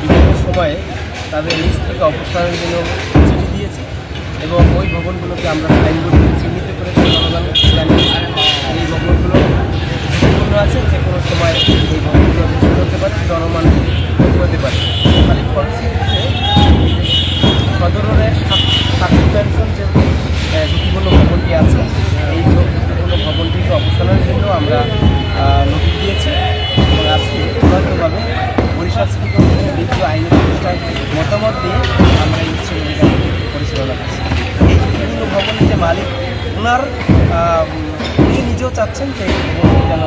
বিভিন্ন সময়ে তাদের নিজ থেকে অপসারণের জন্য চিঠি দিয়েছি এবং ওই ভবনগুলোকে আমরা সাইনবোর্ড চিহ্নিত করেছি। জনগণ আইনি প্রতিষ্ঠান মতামত দিয়ে আমরা এই পরিচালনা করছি। এই বিভিন্ন ভবনের যে মালিক ওনার উনি নিজেও চাচ্ছেন যে যেন